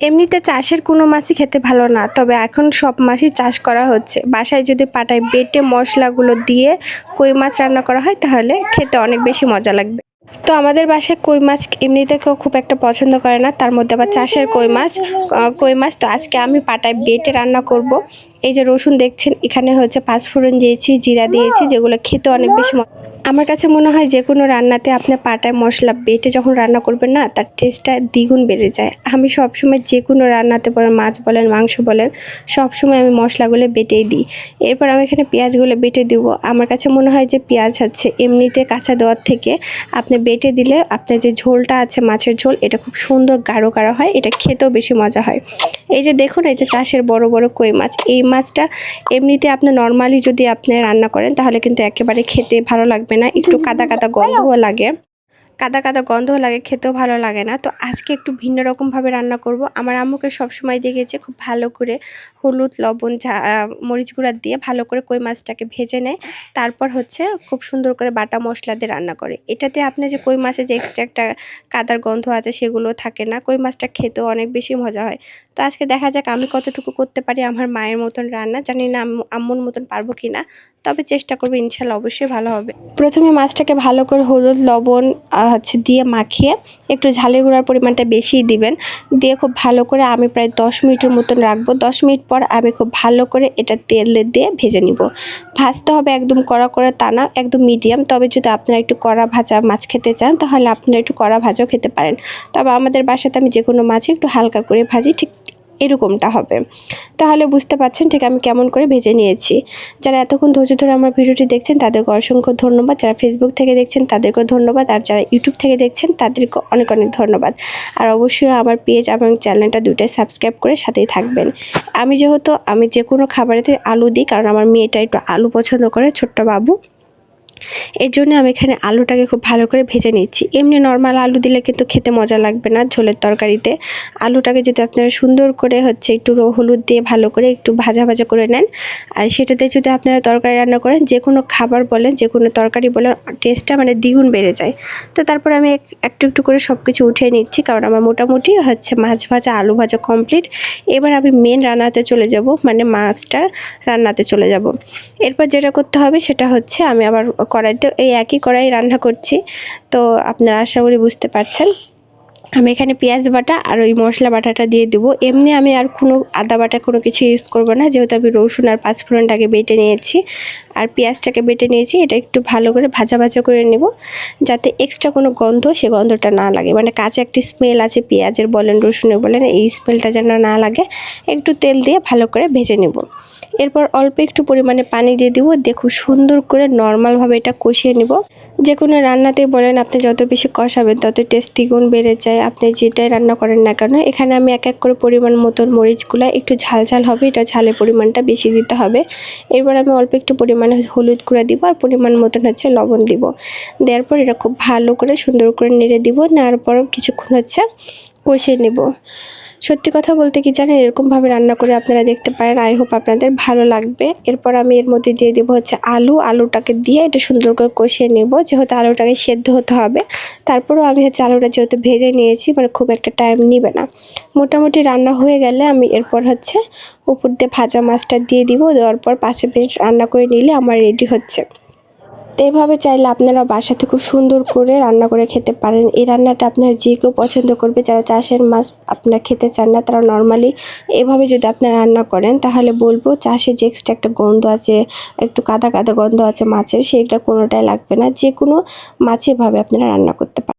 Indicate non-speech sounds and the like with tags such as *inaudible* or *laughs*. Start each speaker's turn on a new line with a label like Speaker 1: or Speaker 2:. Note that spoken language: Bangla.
Speaker 1: এমনিতে চাষের কোনো মাছই খেতে ভালো না, তবে এখন সব মাছই চাষ করা হচ্ছে। বাসায় যদি পাটায় বেটে মশলাগুলো দিয়ে কই মাছ রান্না করা হয়, তাহলে খেতে অনেক বেশি মজা লাগবে। তো আমাদের বাসায় কই মাছ এমনিতে কেউ খুব একটা পছন্দ করে না, তার মধ্যে আবার চাষের কই মাছ কই মাছ তো আজকে আমি পাটায় বেটে রান্না করব। এই যে রসুন দেখছেন, এখানে হচ্ছে পাঁচফোড়ন দিয়েছি, জিরা দিয়েছি, যেগুলো খেতে অনেক বেশি আমার কাছে মনে হয় যে কোনো রান্নাতে আপনি পাটায় মশলা বেটে যখন রান্না করবেন না, তার টেস্টটা দ্বিগুণ বেড়ে যায়। আমি সবসময় যে কোনো রান্নাতে বলেন, মাছ বলেন, মাংস বলেন, সবসময় আমি মশলাগুলো বেটেই দিই। এরপর আমি এখানে পেঁয়াজগুলো বেটে দিব। আমার কাছে মনে হয় যে পেঁয়াজ হচ্ছে এমনিতে কাঁচা দেওয়ার থেকে আপনি বেটে দিলে আপনার যে ঝোলটা আছে, মাছের ঝোল, এটা খুব সুন্দর গাঢ় গাঢ় হয়, এটা খেতেও বেশি মজা হয়। এই যে দেখুন, এই যে চাষের বড় বড় কই মাছ, এই মাছটা এমনিতে আপনি নর্মালি যদি আপনি রান্না করেন, তাহলে কিন্তু একেবারে খেতে ভালো লাগবে না একটু *laughs* কাদা কাদা গন্ধও লাগে। কাদা কাদা গন্ধ লাগে খেতেও ভালো লাগে না। তো আজকে একটু ভিন্ন রকমভাবে রান্না করব। আমার আম্মুকে সবসময় দেখেছি খুব ভালো করে হলুদ লবণ ঝা মরিচ গুঁড়া দিয়ে ভালো করে কই মাছটাকে ভেজে নেয়। তারপর হচ্ছে খুব সুন্দর করে বাটা মশলা দিয়ে রান্না করে। এটাতে আপনি যে কই মাছের যে এক্সট্রা একটা কাদার গন্ধ আছে সেগুলো থাকে না। কই মাছটা খেতেও অনেক বেশি মজা হয়। তো আজকে দেখা যাক আমি কতটুকু করতে পারি আমার মায়ের মতন রান্না। জানি না আম্মুর মতন পারব কি না তবে চেষ্টা করব, ইনশাল্লাহ অবশ্যই ভালো হবে। প্রথমে মাছটাকে ভালো করে হলুদ, লবণ হচ্ছে দিয়ে মাখিয়ে একটু ঝালের গুঁড়ার পরিমাণটা বেশিই দিবেন। দিয়ে খুব ভালো করে আমি প্রায় দশ মিনিটের মতন রাখব। দশ মিনিট পর আমি খুব ভালো করে এটা তেল দিয়ে ভেজে নিব। ভাজতে হবে একদম কড়া করে তা না, একদম মিডিয়াম। তবে যদি আপনারা একটু কড়া ভাজা মাছ খেতে চান, তাহলে আপনারা একটু কড়া ভাজাও খেতে পারেন। তবে আমাদের বাসাতে আমি যে কোনো মাছই একটু হালকা করে ভাজি, ঠিক এরকমটা হবে। তাহলে বুঝতে পারছেন ঠিক আমি কেমন করে ভেজে নিয়েছি। যারা এতক্ষণ ধৈর্য ধরে আমার ভিডিওটি দেখছেন, তাদেরকে অসংখ্য ধন্যবাদ। যারা ফেসবুক থেকে দেখছেন, তাদেরকেও ধন্যবাদ। আর যারা ইউটিউব থেকে দেখছেন তাদেরকে অনেক অনেক ধন্যবাদ। আর অবশ্যই আমার পেজ এবং চ্যানেলটা দুটাই সাবস্ক্রাইব করে সাথেই থাকবেন। আমি যেহেতু, আমি যে কোনো খাবারেতে আলু দিই, কারণ আমার মেয়েটা একটু আলু পছন্দ করে, ছোট্ট বাবু। এর জন্য আমি এখানে আলুটাকে খুব ভালো করে ভেজে নিচ্ছি। এমনি নর্মাল আলু দিলে কিন্তু খেতে মজা লাগবে না ঝোলের তরকারিতে। আলুটাকে যদি আপনারা সুন্দর করে হচ্ছে একটু হলুদ দিয়ে ভালো করে একটু ভাজা ভাজা করে নেন, আর সেটাতে যদি আপনারা তরকারি রান্না করেন যে কোনো খাবার বলেন যে কোনো তরকারি বলেন টেস্টটা মানে দ্বিগুণ বেড়ে যায়। তো তারপর আমি এক- একটু একটু করে সব কিছু উঠিয়ে নিচ্ছি, কারণ আমার মোটামুটি হচ্ছে মাছ ভাজা, আলু ভাজা কমপ্লিট এবার আমি মেন রান্নাতে চলে যাব মানে মাছটা রান্নাতে চলে যাব। এরপর যেটা করতে হবে সেটা হচ্ছে আমি আবার কড়াইতে এই একই কড়াই রান্না করছি। তো আপনারা আশা করি বুঝতে পারছেন। আমি এখানে পেঁয়াজ বাটা আর ওই মশলা বাটাটা দিয়ে দেবো। এমনি আমি আর কোনো আদা বাটা কোনো কিছু ইউজ করব না। যেহেতু আমি রসুন আর পাঁচফোড়নটাকে বেটে নিয়েছি আর পেঁয়াজটাকে বেটে নিয়েছি, এটা একটু ভালো করে ভাজা ভাজা করে নেব যাতে এক্সট্রা কোনো গন্ধ সে গন্ধটা না লাগে। মানে কাছে একটি স্মেল আছে পেঁয়াজের বলেন, রসুনের বলেন, এই স্মেলটা যেন না লাগে। একটু তেল দিয়ে ভালো করে ভেজে নেব। এরপর অল্প একটু পরিমাণে পানি দিয়ে দিব। দিয়ে খুব সুন্দর করে নর্মালভাবে এটা কষিয়ে নেব। যে কোনো রান্নাতে বলেন আপনি যত বেশি কষাবেন তত টেস্ট দ্বিগুণ বেড়ে যায়। আপনি যেটাই রান্না করেন না কেন, এখানে আমি এক এক করে পরিমাণ মতন মরিচগুলো একটু ঝাল ঝাল হবে, এটা ঝালের পরিমাণটা বেশি দিতে হবে। এরপর আমি অল্প একটু পরিমাণে হলুদ গুঁড়া দিব আর পরিমাণ মতন হচ্ছে লবণ দিব। দেওয়ার পর এটা খুব ভালো করে সুন্দর করে নেড়ে দিব, নেওয়ার পর কিছুক্ষণ হচ্ছে কষিয়ে নেব। সত্যি কথা বলতে কি জানেন, এরকমভাবে রান্না করে আপনারা দেখতে পারেন। আই হোপ আপনাদের ভালো লাগবে। এরপর আমি এর মধ্যে দিয়ে দেবো হচ্ছে আলু। আলুটাকে দিয়ে এটা সুন্দর করে কষিয়ে নেব, যেহেতু আলুটাকে সেদ্ধ হতে হবে। তারপরেও আমি হচ্ছে আলুটা যেহেতু ভেজে নিয়েছি মানে খুব একটা টাইম নিবে না। মোটামুটি রান্না হয়ে গেলে আমি এরপর হচ্ছে উপর দিয়ে ভাজা মাছটা দিয়ে দিব। দেওয়ার পর পাঁচ মিনিট রান্না করে নিলে আমার রেডি হচ্ছে। তো এভাবে চাইলে আপনারা বাসাতে খুব সুন্দর করে রান্না করে খেতে পারেন। এই রান্নাটা আপনারা যে কেউ পছন্দ করবে, যারা চাষের মাছ আপনারা খেতে চান না, তারা নর্মালি এভাবে যদি আপনারা রান্না করেন, তাহলে বলব চাষে যে এক্সট্রা একটা গন্ধ আছে, একটু কাদা কাদা গন্ধ আছে মাছের সেইটা কোনোটাই লাগবে না। যে কোনো মাছে এভাবে আপনারা রান্না করতে পারেন।